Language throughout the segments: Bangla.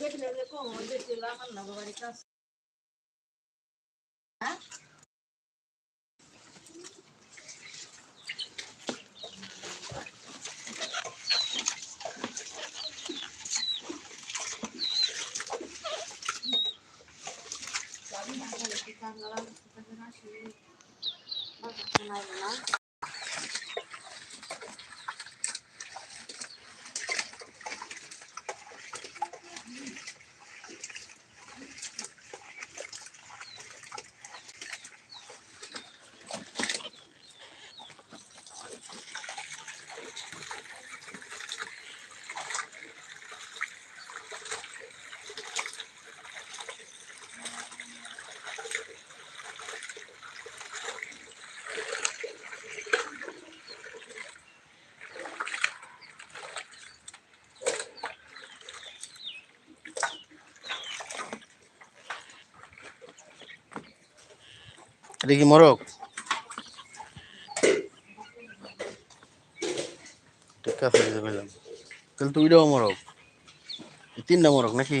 கேட்டுனதுக்கும் வந்துட்டு இல்லாமல் நம்ம வரைக்கும் এটা কি মরক ঠিক আছে পারলাম। তাহলে তো ওইটাও মরক এই তিনটা মরক নাকি?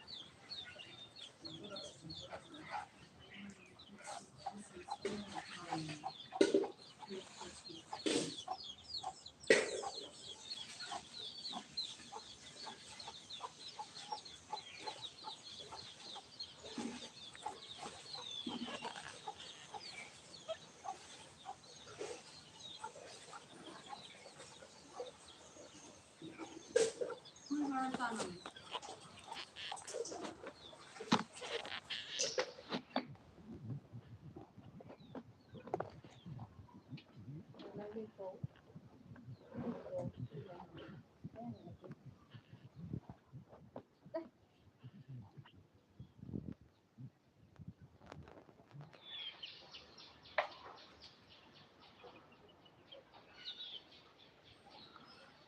হুম, খাবা।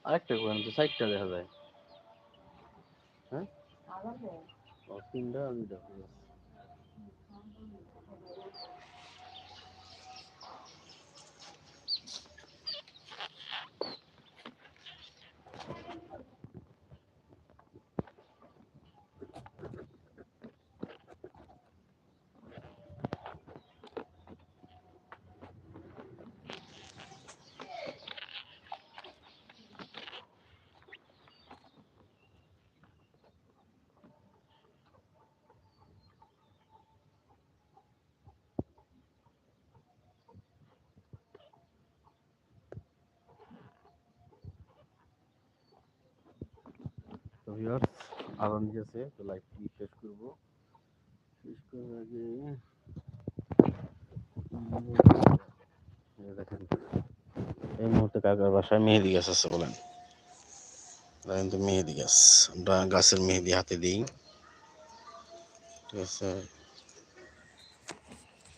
আরেকটা করেন তো সাইডটা দেখা যায় হ্যাঁ Waktu ndang dong. ভিউয়ার্স আগুন দিয়েছে তো লাইভটি শেষ করব? শেষ করার আগে দেখেন, এই মুহূর্তে কাকার বাসায় মেহেদি গাছ আছে বলেন। দেখেন তো মেহেদি গাছ, আমরা গাছের মেহেদি হাতে দিই। ঠিক আছে?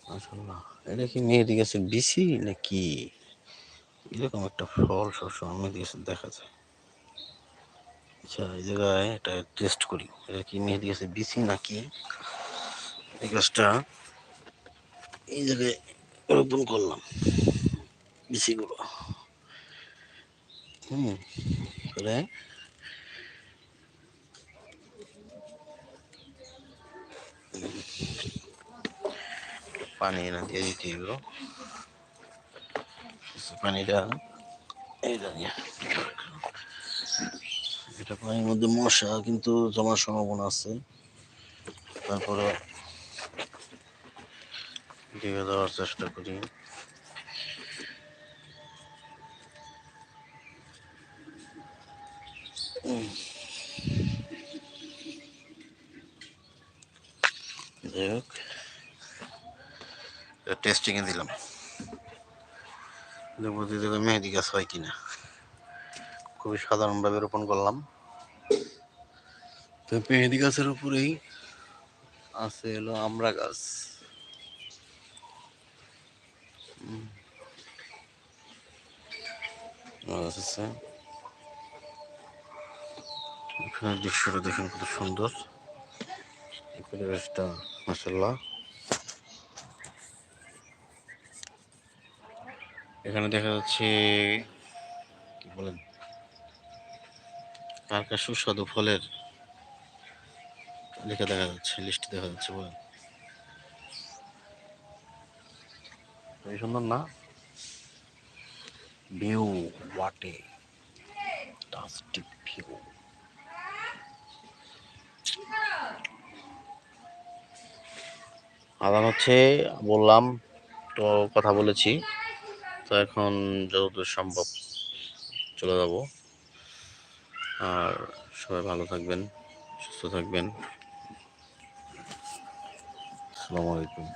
মাশাআল্লাহ, এটা কি মেহেদি গাছের বিসি নাকি? এরকম একটা ফল সবসময় মেহেদি গাছের দেখা যায়। আচ্ছা এই জায়গায় এটা টেস্ট করি। এটা কি মেহেদি গাছের বিসি নাকি? এই গাছটা এই জায়গায় রোপণ করলাম বিসিগুলো হুম, করে পানি না দিয়ে দিতে হইব। পানিটা এইটা দিয়ে এটা পানির মধ্যে মশা কিন্তু জমার সম্ভাবনা আছে। তারপরে দিয়ে দেওয়ার চেষ্টা করি। যাই হোক টেস্টিংয়ে দিলাম। দেখব দেখো মেহেদি গাছ হয় কিনা। খুবই সাধারণভাবে রোপণ করলাম। তো মেহেদি গাছের উপরেই আছে হলো আমরা গাছ। হুম। আছে। এখানে দৃশ্যটা দেখুন কত সুন্দর। পরিবেশটা মাসাল্লাহ এখানে দেখা যাচ্ছে, কি বলেন কার সুস্বাদু ফলের লেখা দেখা যাচ্ছে লিস্ট দেখা যাচ্ছে, বলেন। এই সুন্দর না? ভিউ ওয়াটে ডাস্টি ভিউ আদান হচ্ছে, বললাম, তো কথা বলেছি। তো এখন যতদূর সম্ভব চলে যাব। আর সবাই ভালো থাকবেন, সুস্থ থাকবেন। আসসালামু আলাইকুম।